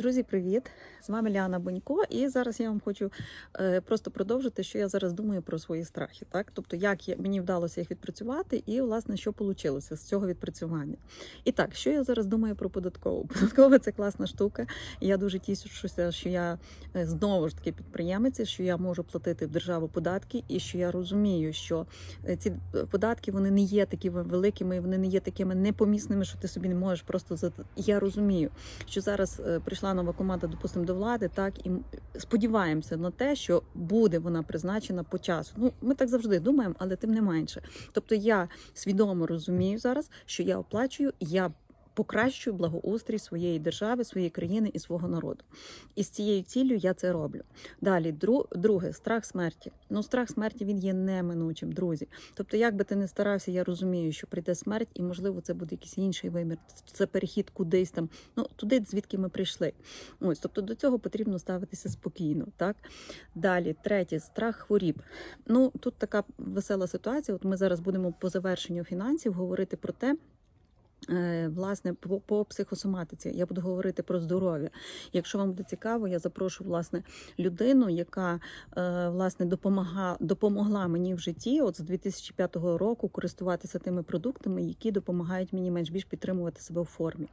Друзі, привіт! З вами Ліана Бонько, і зараз я вам хочу е, просто продовжити, що я зараз думаю про свої страхи. Так, тобто, як мені вдалося їх відпрацювати, і власне що вийшло з цього відпрацювання. І так, що я зараз думаю про податкову? Податкова це класна штука. Я дуже тішуся, що я е, знову ж таки підприємець, що я можу платити в державу податки, і що я розумію, що е, ці податки вони не є такими великими, вони не є такими непомісними, що ти собі не можеш просто я розумію, що зараз е, прийшла нова команда, допустимо, до влади, так і сподіваємося на те, що буде вона призначена по часу. Ну, ми так завжди думаємо, але тим не менше. Тобто я свідомо розумію зараз, що я оплачую, я покращую благоустрій своєї держави, своєї країни і свого народу. І з цією ціллю я це роблю. Далі, друге, страх смерті. Ну, страх смерті він є неминучим, друзі. Тобто, як би ти не старався, я розумію, що прийде смерть, і можливо це буде якийсь інший вимір. Це перехід кудись там, ну туди, звідки ми прийшли. Ось, тобто до цього потрібно ставитися спокійно. Так далі, третє, страх хворіб. Ну тут така весела ситуація. От ми зараз будемо по завершенню фінансів говорити про те. Е, Власне, по, по психосоматиці я буду говорити про здоров'я. Якщо вам буде цікаво, я запрошу власне людину, яка е, власне допомога, допомогла мені в житті, от з 2005 року користуватися тими продуктами, які допомагають мені менш більш підтримувати себе в формі.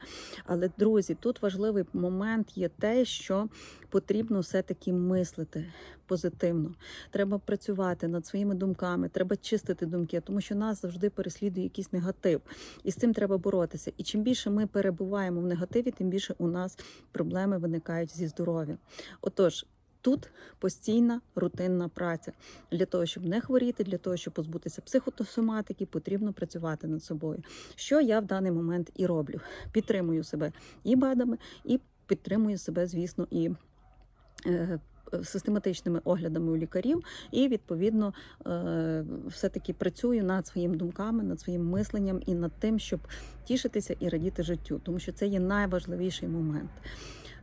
Але друзі, тут важливий момент є те, що потрібно все-таки мислити позитивно. Треба працювати над своїми думками, треба чистити думки, тому що нас завжди переслідує якийсь негатив, і з цим треба боротися. І чим більше ми перебуваємо в негативі, тим більше у нас проблеми виникають зі здоров'ям. Отож. Тут постійна рутинна праця для того, щоб не хворіти, для того, щоб позбутися психосоматики, потрібно працювати над собою. Що я в даний момент і роблю: підтримую себе і БАДами, і підтримую себе, звісно, і е, систематичними оглядами у лікарів, і відповідно е, все-таки працюю над своїми думками, над своїм мисленням і над тим, щоб тішитися і радіти життю, тому що це є найважливіший момент.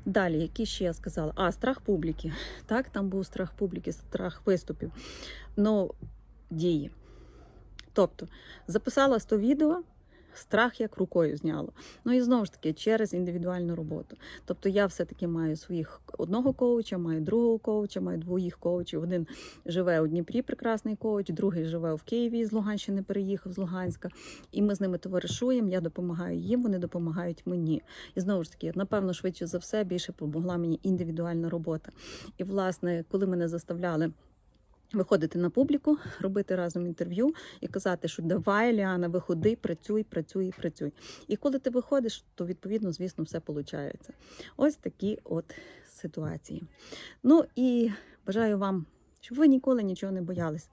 Далі, які ще я сказала? А, страх публіки. Так, там був страх публіки, страх виступів. Ну, дії. Тобто, записала 100 відео, страх як рукою зняло. Ну і знову ж таки, через індивідуальну роботу. Тобто я все-таки маю своїх одного коуча, маю другого коуча, маю двоїх коучів. Один живе у Дніпрі, прекрасний коуч, другий живе в Києві з Луганщини, переїхав з Луганська. І ми з ними товаришуємо. Я допомагаю їм, вони допомагають мені. І знову ж таки, напевно, швидше за все більше допомогла мені індивідуальна робота. І, власне, коли мене заставляли. Виходити на публіку, робити разом інтерв'ю і казати, що давай, Ліана, виходи, працюй, працюй, працюй. І коли ти виходиш, то відповідно, звісно, все виходить. Ось такі от ситуації. Ну і бажаю вам, щоб ви ніколи нічого не боялись.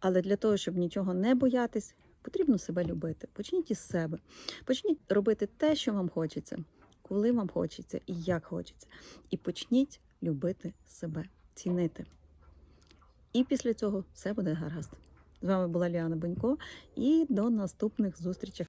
Але для того, щоб нічого не боятись, потрібно себе любити. Почніть із себе. Почніть робити те, що вам хочеться, коли вам хочеться і як хочеться. І почніть любити себе, цінити. І після цього все буде гаразд. З вами була Ліана Бонько, і до наступних зустрічей.